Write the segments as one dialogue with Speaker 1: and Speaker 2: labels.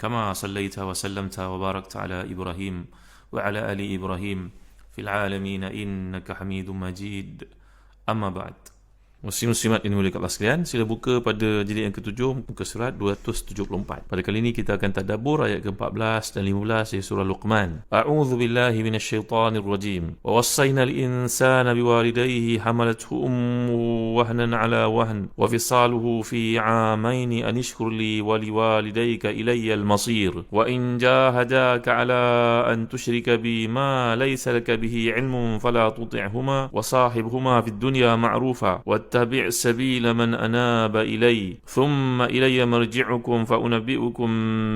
Speaker 1: كما صليت وسلمت وباركت على إبراهيم وعلى آل إبراهيم في العالمين إنك حميد مجيد. أما بعد. Muslim-muslimat ini mulia Allah sekalian Sila buka pada jilid yang ketujuh Muka surat 274 Pada kali ini kita akan tadabur ayat ke-14 dan 15 Dari surah Luqman. A'udhu billahi minasyaitanir rajim Wa wassayna al-insana biwalidayhi Hamalathu ummu wahnan ala wahn Wa fisaluhu fi amaini Anishkur li waliwalidayka ilayya al-masir. Wa in jahadaka ala an tushrika bi Ma laysa laka bihi ilmun Fala tuti'huma Wa sahibhuma fi dunya ma'rufa Wa واتبع سبيل من أناب إلي ثم إلي مرجعكم فأنبئكم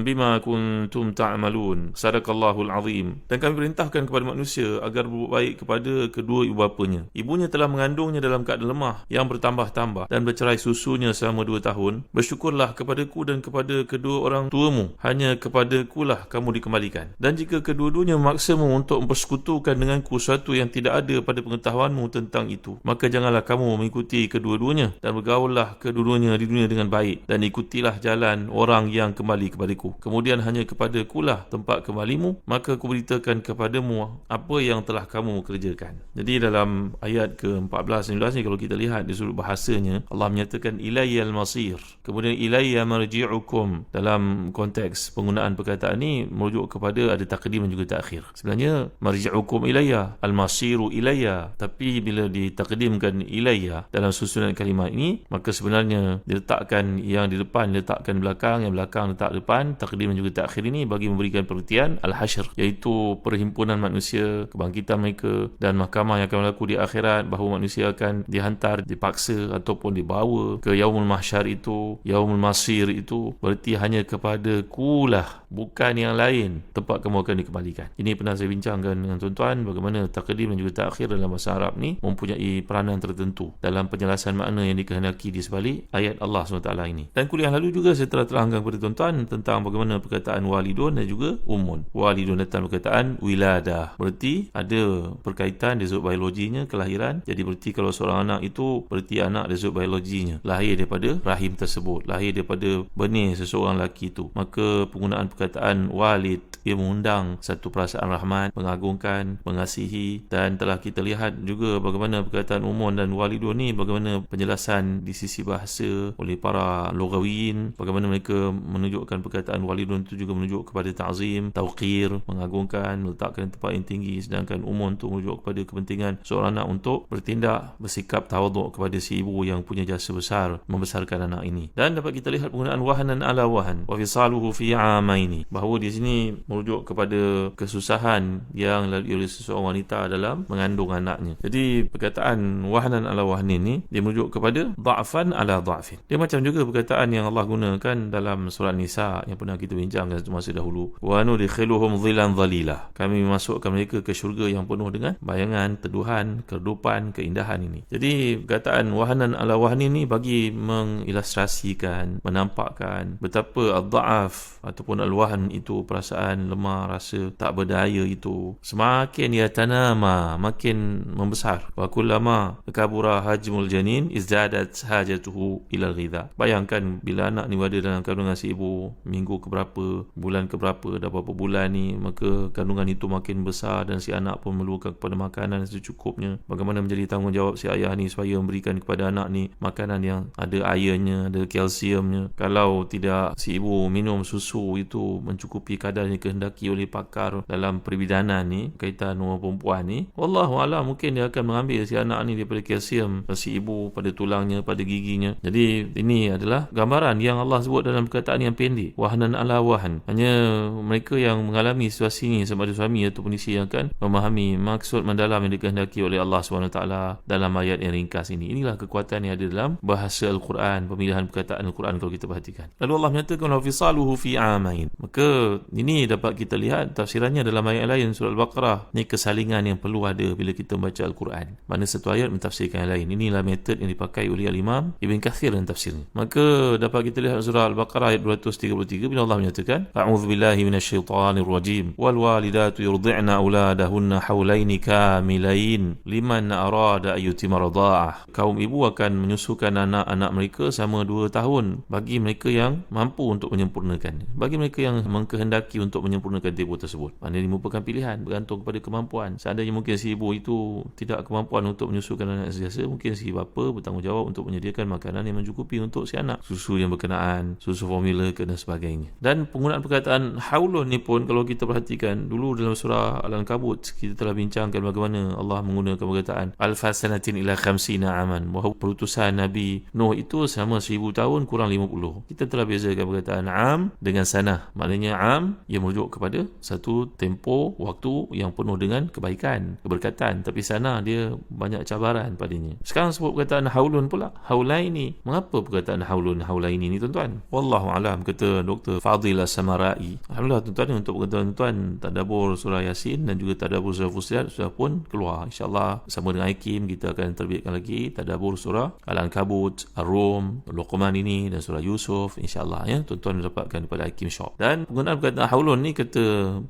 Speaker 1: بما كنتم تعملون صدق الله العظيم dan kami perintahkan kepada manusia agar berbuat baik kepada kedua ibu bapanya ibunya telah mengandungnya dalam keadaan lemah yang bertambah-tambah dan bercerai susunya selama dua tahun bersyukurlah kepadaku dan kepada kedua orang tuamu hanya kepadaku lah kamu dikembalikan dan jika kedua-duanya memaksamu untuk mempersekutukan denganku sesuatu yang tidak ada pada pengetahuanmu tentang itu maka janganlah kamu mengikuti kedua-duanya dan bergaullah kedua-duanya di dunia dengan baik dan ikutilah jalan orang yang kembali kepadaku. Kemudian hanya kepada kulah tempat kembalimu, maka aku beritakan kepadamu apa yang telah kamu kerjakan. Jadi dalam ayat ke-14 19 ni kalau kita lihat di sudut bahasanya, Allah menyatakan ilayyal masir. Kemudian ilayya marji'ukum dalam konteks penggunaan perkataan ini merujuk kepada ada takdim dan juga takhir. Sebenarnya marji'ukum ilayya, al-masiru ilayya. Tapi bila ditakdimkan ilayya dalam susunan kalimah ini maka sebenarnya diletakkan yang di depan diletakkan belakang yang belakang letak depan. Takdim dan juga takhir ini bagi memberikan pengertian al-hashr iaitu perhimpunan manusia kebangkitan mereka dan mahkamah yang akan berlaku di akhirat bahawa manusia akan dihantar dipaksa ataupun dibawa ke yaumul mahsyar itu yaumul masir itu. Berarti hanya kepada kulah bukan yang lain tempat kamu akan dikembalikan. Ini pernah saya bincangkan dengan tuan-tuan bagaimana takdim dan juga takhir dalam bahasa Arab ni mempunyai peranan tertentu dalam penjelasan penjelasan makna yang dikehendaki di sebalik ayat Allah SWT ini. Dan kuliah lalu juga saya telah terangkan kepada tuan-tuan tentang bagaimana perkataan walidun dan juga umun. Walidun datang perkataan wiladah. Berarti ada perkaitan dari biologinya, kelahiran. Jadi berarti kalau seorang anak itu berarti anak dari biologinya. Lahir daripada rahim tersebut. Lahir daripada benih seseorang lelaki itu. Maka penggunaan perkataan walid ia mengundang satu perasaan rahmat, mengagungkan, mengasihi dan telah kita lihat juga bagaimana perkataan umun dan walidun ni bagaimana bagaimana penjelasan di sisi bahasa oleh para logawiyin bagaimana mereka menunjukkan perkataan walidun itu juga menunjuk kepada ta'zim tauqir mengagungkan meletakkan tempat yang tinggi sedangkan umum itu menunjuk kepada kepentingan seorang anak untuk bertindak bersikap tawaduk kepada si ibu yang punya jasa besar membesarkan anak ini. Dan dapat kita lihat penggunaan wahanan ala wahan wa fisaluhu fi amaini bahawa di sini merujuk kepada kesusahan yang dilalui oleh seseorang wanita dalam mengandung anaknya. Jadi perkataan wahanan ala wahan ini dia merujuk kepada dha'fan ala dha'fin. Dia macam juga perkataan yang Allah gunakan dalam surah Nisa yang pernah kita bincangkan satu masa dahulu. Wa nudkhiluhum dhilan dhalilah. Kami memasukkan mereka ke syurga yang penuh dengan bayangan, teduhan, kedudupan, keindahan ini. Jadi perkataan wahanan ala wahni ini bagi mengilustrasikan, menampakkan betapa al-dha'af ataupun al-wahn itu perasaan lemah, rasa tak berdaya itu semakin ia tanama, makin membesar. Wa kullama kabura hajmul janin izdadat hajatuhu ila ghidha. Bayangkan bila anak ni berada dalam kandungan si ibu minggu ke berapa bulan ke berapa dah berapa bulan ni maka kandungan itu makin besar dan si anak pun memerlukan kepada makanan secukupnya. Bagaimana menjadi tanggungjawab si ayah ni supaya memberikan kepada anak ni makanan yang ada airnya ada kalsiumnya. Kalau tidak si ibu minum susu itu mencukupi kadar yang kehendaki oleh pakar dalam perbidanan ni kaitan rumah perempuan ni wallahu alam mungkin dia akan mengambil si anak ni daripada kalsium. Si ibu pada tulangnya, pada giginya. Jadi ini adalah gambaran yang Allah sebut dalam perkataan yang pendek. Wahnan ala wahan. Hanya mereka yang mengalami situasi ini sama ada suami ataupun isteri yang akan memahami maksud mendalam yang dikehendaki oleh Allah SWT dalam ayat yang ringkas ini. Inilah kekuatan yang ada dalam bahasa Al-Quran, pemilihan perkataan Al-Quran kalau kita perhatikan. Lalu Allah menyatakan wa fisaluhu fi amain. Maka ini dapat kita lihat tafsirannya dalam ayat lain surah Al-Baqarah. Ini kesalingan yang perlu ada bila kita membaca Al-Quran. Mana satu ayat mentafsirkan yang lain. Inilah metod yang dipakai oleh Al-Imam Ibn Kathir dalam tafsirnya. Maka dapat kita lihat surah Al-Baqarah ayat 233 bila Allah menyatakan A'udzu billahi minasyaitonir rajim wal walidatu yurdi'na auladahunna haulaini kamilain liman arada ayyutima radha'ah. Kaum ibu akan menyusukan anak-anak mereka sama dua tahun bagi mereka yang mampu untuk menyempurnakan. Bagi mereka yang mengkehendaki untuk menyempurnakan tempoh tersebut. Ini merupakan pilihan bergantung kepada kemampuan. Seandainya mungkin si ibu itu tidak kemampuan untuk menyusukan anak sentiasa, mungkin si bapa bertanggungjawab untuk menyediakan makanan yang mencukupi untuk si anak. Susu yang berkenaan, susu formula dan sebagainya. Dan penggunaan perkataan haulun ni pun kalau kita perhatikan dulu dalam surah Al-Ankabut kita telah bincangkan bagaimana Allah menggunakan perkataan al-fasanatin ila khamsina aman bahawa perutusan Nabi Nuh itu selama seribu tahun kurang lima puluh. Kita telah bezakan perkataan am dengan sanah. Maknanya am ia merujuk kepada satu tempoh waktu yang penuh dengan kebaikan, keberkatan. Tapi sana dia banyak cabaran padanya. Sekarang sebut perkataan haulun pula. Haulaini. Mengapa perkataan haulun haulaini ni tuan-tuan? Wallahu alam kata Dr. Fadil As-Samarai. Alhamdulillah tuan-tuan untuk tuan-tuan tadabbur surah Yasin dan juga tadabbur surah Fusilat sudah pun keluar. InsyaAllah sama dengan Aikim kita akan terbitkan lagi tadabbur surah Al-Ankabut, Ar-Rum, Luqman ini dan surah Yusuf insyaAllah ya tuan-tuan dapatkan daripada Hakim Shop dan penggunaan perkataan haulun ni kata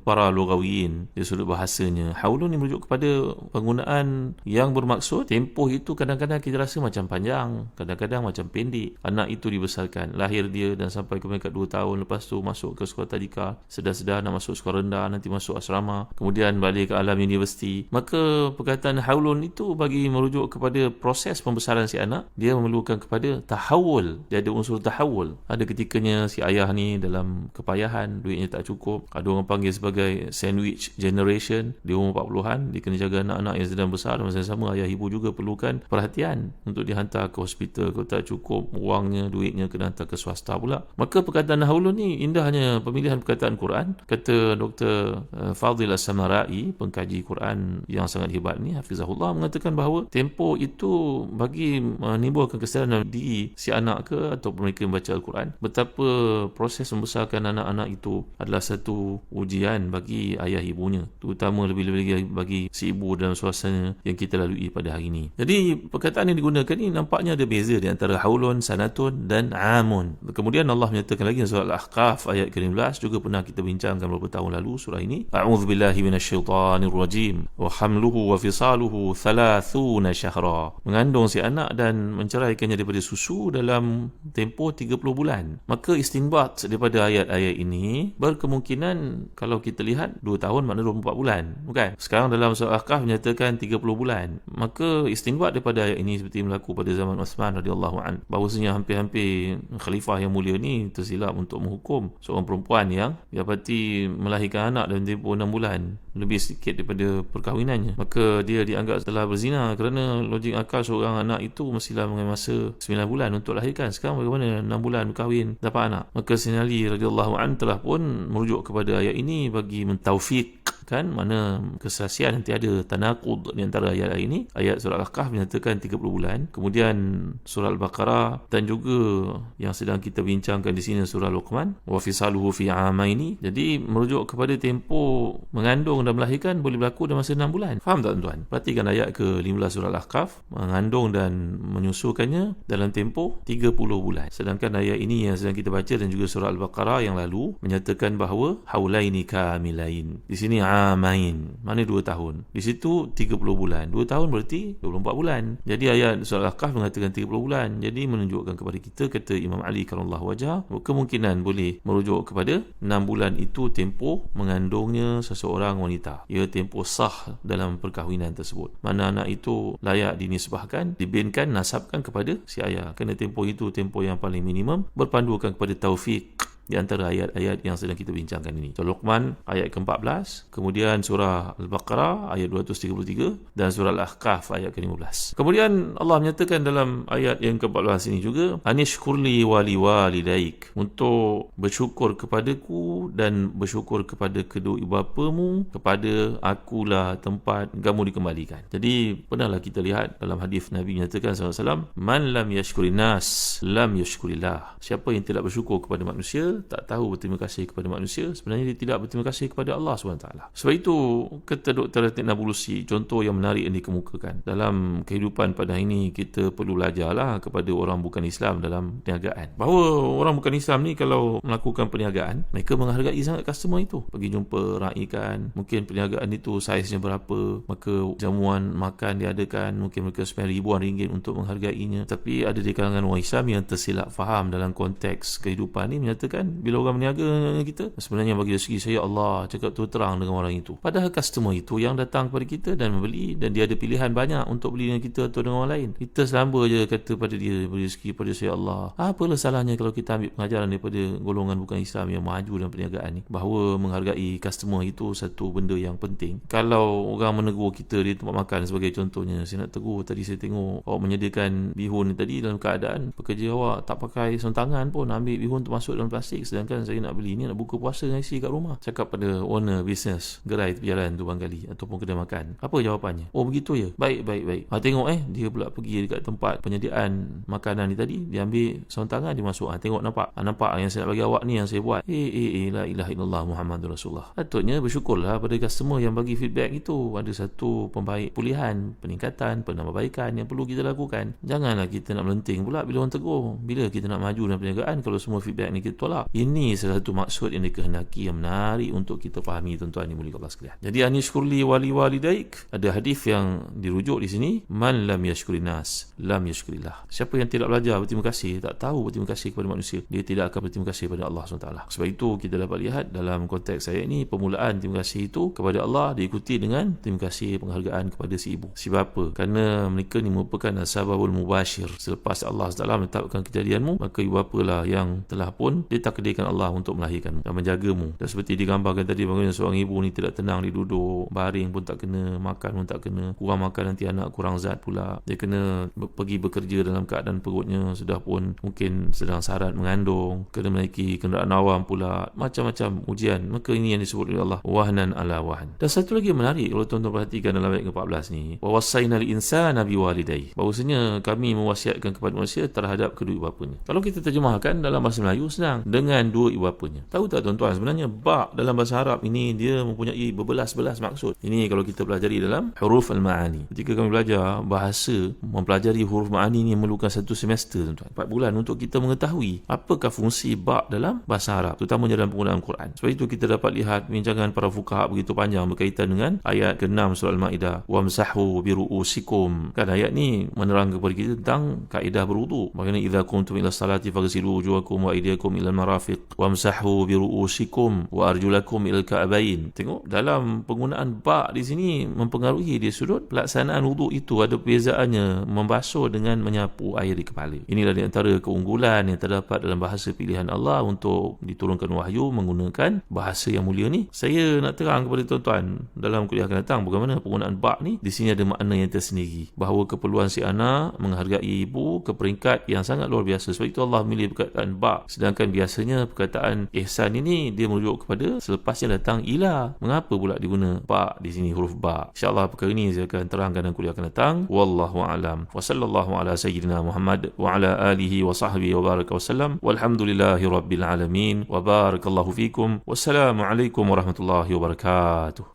Speaker 1: para lugawiyin di sudut bahasanya haulun ni merujuk kepada penggunaan yang bermaksud tempoh itu kadang-kadang kita rasa macam panjang kadang-kadang macam pendek. Anak itu dibesarkan. Lahir dia dan sampai ke peringkat 2 tahun lepas tu masuk ke sekolah tadika sedar-sedar nak masuk sekolah rendah nanti masuk asrama. Kemudian balik ke alam universiti. Maka perkataan haulun itu bagi merujuk kepada proses pembesaran si anak. Dia memerlukan kepada tahawul. Dia ada unsur tahawul. Ada ketikanya si ayah ni dalam kepayahan. Duitnya tak cukup. Ada orang panggil sebagai sandwich generation. Di umur 40-an dia kena jaga anak-anak yang sedang besar dan sama. Ayah ibu juga perlukan perhatian untuk dihantar ke hospital kalau tak cukup wangnya duitnya kena hantar ke swasta pula. Maka perkataan haulun ni indahnya pemilihan perkataan Quran. Kata Dr. eh, Fadil As-Samarai pengkaji Quran yang sangat hebat ni Hafizahullah mengatakan bahawa tempoh itu bagi menimbulkan kesedaran di si anak ke atau mereka membaca Al-Quran. Betapa proses membesarkan anak-anak itu adalah satu ujian bagi ayah ibunya. Terutama lebih-lebih bagi si ibu dalam suasana yang kita lalui pada hari ini. Jadi perkataan yang digunakan ini nampaknya ada beza di antara haulun, sanatun dan amun. Kemudian Allah menyatakan lagi surah Al-Ahqaf ayat ke-15 juga pernah kita bincangkan beberapa tahun lalu surah ini. A'udhu billahi minasyaitanir rajim. Wa hamluhu wa fisaluhu thalathuna syahra. Mengandung si anak dan menceraikannya daripada susu dalam tempoh 30 bulan. Maka istinbat daripada ayat-ayat ini berkemungkinan kalau kita lihat 2 tahun makna 24 bulan bukan? Sekarang dalam surah Al-Kahf menyatakan 30 bulan. Maka istinbat daripada ayat ini seperti berlaku pada zaman Uthman radhiyallahu an. Bahawasanya hampir-hampir khalifah yang mulia ni tersilap untuk menghukum seorang perempuan yang dapati melahirkan anak dalam tempoh 6 bulan lebih sedikit daripada perkahwinannya. Maka dia dianggap telah berzina kerana logik akal seorang anak itu mestilah mengambil masa 9 bulan untuk lahirkan. Sekarang bagaimana 6 bulan kahwin dapat anak? Maka Sinali radhiyallahu an telah pun merujuk kepada ayat ini bagi mentaufiq kan? Mana kesaksian nanti ada tanaqud di antara ayat ini. Ayat surah al-kahf menyatakan 30 bulan. Kemudian surah al-baqarah dan juga yang sedang kita bincangkan di sini surah luqman. Wa fisaluhu fi amaini. Jadi merujuk kepada tempoh mengandung dan melahirkan boleh berlaku dalam masa 6 bulan. Faham tak tuan perhatikan ayat ke-15 surah al-kahf mengandung dan menyusukannya dalam tempoh 30 bulan. Sedangkan ayat ini yang sedang kita baca dan juga surah al-baqarah yang lalu menyatakan bahawa haulaini kamilain. Di sini amain. Mana 2 tahun? Di situ 30 bulan. 2 tahun berarti 24 bulan. Jadi ayat surah al-kahf mengatakan 30 bulan. Jadi menunjukkan kepada kita kata Imam Ali kallallahu wajah kemungkinan boleh merujuk kepada 6 bulan itu tempoh mengandungnya seseorang wanita ia tempoh sah dalam perkahwinan tersebut. Mana anak itu layak dinisbahkan dibinkan nasabkan kepada si ayah. Kerana tempoh itu tempoh yang paling minimum berpandukan kepada taufik di antara ayat-ayat yang sedang kita bincangkan ini. Surah Luqman ayat ke-14, kemudian surah Al-Baqarah ayat 233 dan surah Al-Ahqaf ayat ke-15. Kemudian Allah menyatakan dalam ayat yang ke-14 ini juga, "Anishkurli wali walidaik" untuk bersyukur kepadaku dan bersyukur kepada kedua ibu bapamu, kepada akulah tempat kamu dikembalikan. Jadi, pernahlah kita lihat dalam hadis Nabi menyatakan wasallam, "Man lam yashkurin nas, lam yashkurillah." Siapa yang tidak bersyukur kepada manusia, tak tahu berterima kasih kepada manusia, sebenarnya dia tidak berterima kasih kepada Allah SWT. Sebab itu, kata Dr. Ratik Nabulusi, contoh yang menarik yang dikemukakan. Dalam kehidupan pada hari ini, kita perlu belajarlah kepada orang bukan Islam dalam perniagaan. Bahawa orang bukan Islam ni kalau melakukan perniagaan, mereka menghargai sangat customer itu. Pergi jumpa raikan, mungkin perniagaan itu saiznya berapa, maka jamuan makan diadakan, mungkin mereka spend ribuan ringgit untuk menghargainya. Tapi ada di kalangan orang Islam yang tersilap faham dalam konteks kehidupan ni menyatakan bila orang berniaga dengan kita sebenarnya bagi segi saya Allah cakap tu terang dengan orang itu. Padahal customer itu yang datang kepada kita dan membeli dan dia ada pilihan banyak untuk beli dengan kita atau dengan orang lain. Kita selamba je kata pada dia beri rezeki pada saya Allah. Apalah salahnya kalau kita ambil pengajaran daripada golongan bukan Islam yang maju dalam perniagaan ni? Bahawa menghargai customer itu satu benda yang penting. Kalau orang menegur kita di tempat makan sebagai contohnya saya nak tegur tadi saya tengok awak menyediakan bihun tadi dalam keadaan pekerja awak tak pakai sarung tangan pun ambil bihun tu masuk dalam plastik sedangkan saya nak beli ni nak buka puasa dengan isteri kat rumah. Cakap pada owner business gerai tepi jalan tu kali ataupun kedai makan. Apa jawapannya? Oh begitu ya baik baik baik. Ha, tengok eh dia pula pergi dekat tempat penyediaan makanan ni tadi. Dia ambil sarung tangan dia masuk. Ha, tengok nampak. Ha, nampak yang saya nak bagi awak ni yang saya buat. Eh eh eh la ilaha illallah muhammadur rasulullah. Patutnya bersyukurlah pada customer yang bagi feedback itu. Ada satu pembaik pulihan peningkatan penambahbaikan yang perlu kita lakukan. Janganlah kita nak melenting pula bila orang tegur. Bila kita nak maju dalam perniagaan kalau semua feedback ni kita tolak ini salah satu maksud yang dikehendaki yang menarik untuk kita fahami tuan-tuan ni mulia Allah sekalian. Jadi anishkurli wali walidaik ada hadis yang dirujuk di sini man lam yashkuri nas lam yashkurillah. Siapa yang tidak belajar berterima kasih tak tahu berterima kasih kepada manusia dia tidak akan berterima kasih kepada Allah SWT. Sebab itu kita dapat lihat dalam konteks saya ini permulaan terima kasih itu kepada Allah diikuti dengan terima kasih penghargaan kepada si ibu. Sebab apa? Kerana mereka ni merupakan asbabul mubashir. Selepas Allah SWT menetapkan kejadianmu maka ibu bapa lah yang telah pun ditakdirkan Allah untuk melahirkanmu dan menjagamu. Dan seperti digambarkan tadi bagaimana seorang ibu ni tidak tenang di duduk baring pun tak kena makan pun tak kena kurang makan nanti anak kurang zat pula. Dia kena pergi bekerja dalam keadaan perutnya sudah pun mungkin sedang syarat mengandung kena menaiki kenderaan awam pula. Macam-macam ujian. Maka ini yang disebut oleh Allah wahnan ala wahn. Dan satu lagi yang menarik kalau tuan-tuan perhatikan dalam ayat ke-14 ni wawasaina li insana biwalidayhi bahawasanya kami mewasiatkan kepada manusia terhadap kedua bapanya. Kalau kita terjemahkan dalam bahasa Melayu senang. Dengan dua ibu bapanya. Tahu tak tuan-tuan sebenarnya ba dalam bahasa Arab ini dia mempunyai berbelas-belas maksud. Ini kalau kita pelajari dalam huruf al-ma'ani. Ketika kami belajar bahasa mempelajari huruf ma'ani ini memerlukan satu semester tuan-tuan. 4 bulan untuk kita mengetahui apakah fungsi ba dalam bahasa Arab terutamanya dalam penggunaan Quran. Sebab itu kita dapat lihat bincangan para fuqaha begitu panjang berkaitan dengan ayat ke-6 surah Al-Maidah. Wamsahu biru'usikum. Kan ayat ni menerang kepada kita tentang kaedah berwudu. Bagaimana idza kuntum ila salati faghsilu wujuhakum wa aydiyakum ila al-marafiq wamsahu bi ru'usikum wa arjulakum ila al-ka'bayn. Tengok dalam penggunaan ba di sini mempengaruhi di sudut pelaksanaan wuduk itu ada perbezaannya membasuh dengan menyapu air di kepala. Inilah di antara keunggulan yang terdapat dalam bahasa pilihan Allah untuk diturunkan wahyu menggunakan bahasa yang mulia ni. Saya nak terang kepada tuan-tuan dalam kuliah akan datang bagaimana penggunaan ba ni di sini ada makna yang tersendiri bahawa keperluan si anak menghargai ibu ke peringkat yang sangat luar biasa. Sebab itu Allah memilih perkataan ba sedangkan biasanya perkataan ihsan ini dia merujuk kepada selepasnya datang ila. Mengapa pula diguna ba di sini huruf ba? Insyaallah perkara ini saya akan terangkan dalam kuliah akan datang. Wallahu alam. Wa sallallahu ala sayyidina muhammad wa ala alihi wa sahbihi wa baraka wasallam walhamdulillahi rabbil alamin. Wa barakallahu fikum. Wassalamu alaikum warahmatullahi wabarakatuh